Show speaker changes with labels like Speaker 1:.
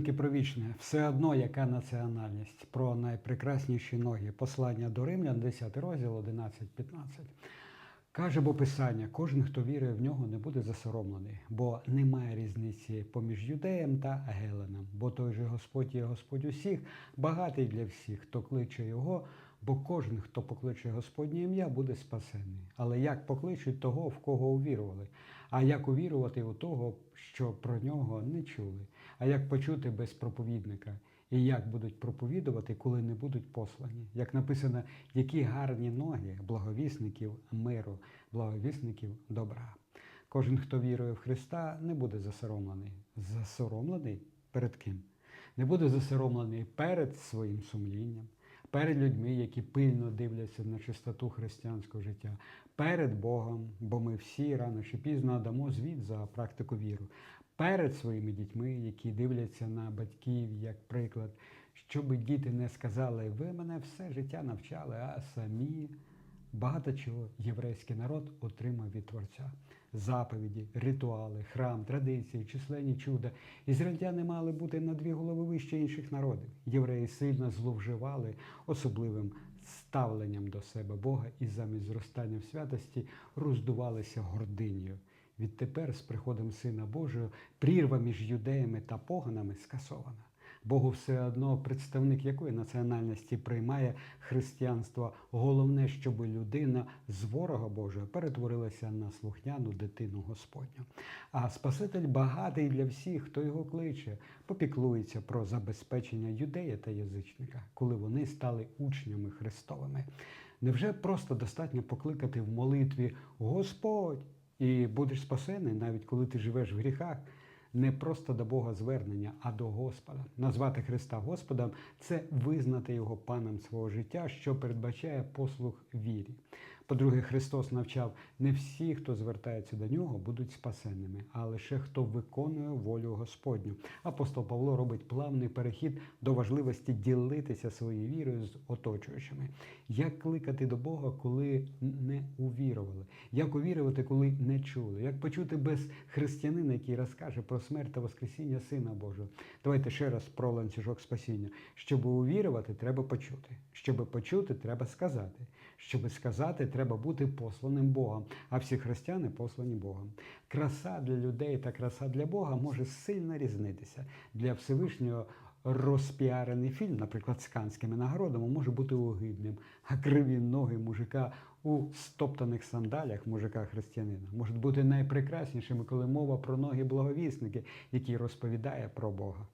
Speaker 1: сторінки про вічне, все одно яка національність, про найпрекрасніші ноги. Послання до Римлян, 10 розділ, 11-15. Каже бо Писання, кожен, хто вірує в нього, не буде засоромлений, бо немає різниці поміж юдеєм та геленом, бо той же Господь є Господь усіх, багатий для всіх, хто кличе його, бо кожен, хто покличе Господнє ім'я, буде спасений. Але як покличуть того, в кого увірували? А як увірувати у того, що про нього не чули? А як почути без проповідника? І як будуть проповідувати, коли не будуть послані? Як написано, які гарні ноги благовісників миру, благовісників добра. Кожен, хто вірує в Христа, не буде засоромлений. Засоромлений перед ким? Не буде засоромлений перед своїм сумлінням, перед людьми, які пильно дивляться на чистоту християнського життя, перед Богом, бо ми всі рано чи пізно дамо звіт за практику віру, перед своїми дітьми, які дивляться на батьків як приклад, щоб діти не сказали, ви мене все життя навчали, а самі. Багато чого єврейський народ отримав від Творця: заповіді, ритуали, храм, традиції, численні чуда. Ізраїльтяни мали бути на дві голови вище інших народів. Євреї сильно зловживали особливим ставленням до себе Бога і замість зростання в святості роздувалися гординею. Відтепер, з приходом Сина Божого, прірва між юдеями та поганами скасована. Богу все одно представник якої національності приймає християнство. Головне, щоб людина з ворога Божого перетворилася на слухняну дитину Господню. А Спаситель багатий для всіх, хто його кличе, попіклується про забезпечення юдея та язичника, коли вони стали учнями Христовими. Невже просто достатньо покликати в молитві Господь і будеш спасений, навіть коли ти живеш в гріхах? Не просто до Бога звернення, а до Господа. Назвати Христа Господом це визнати Його паном свого життя, що передбачає послуг вірі. По-друге, Христос навчав, не всі, хто звертається до нього, будуть спасенними, а лише хто виконує волю Господню. Апостол Павло робить плавний перехід до важливості ділитися своєю вірою з оточуючими. Як кликати до Бога, коли не увірували? Як увірувати, коли не чули? Як почути без християнина, який розкаже про смерть та Воскресіння Сина Божого? Давайте ще раз про ланцюжок спасіння. Щоб увірувати, треба почути. Щоб почути, треба сказати. Щоб сказати, треба бути посланим Богом. А всі християни послані Богом. Краса для людей та краса для Бога може сильно різнитися. Для Всевишнього розпіарений фільм, наприклад, з канськими нагородами, може бути огидним, а криві ноги мужика у стоптаних сандалях мужика християнина можуть бути найпрекраснішими, коли мова про ноги благовісники, які розповідає про Бога.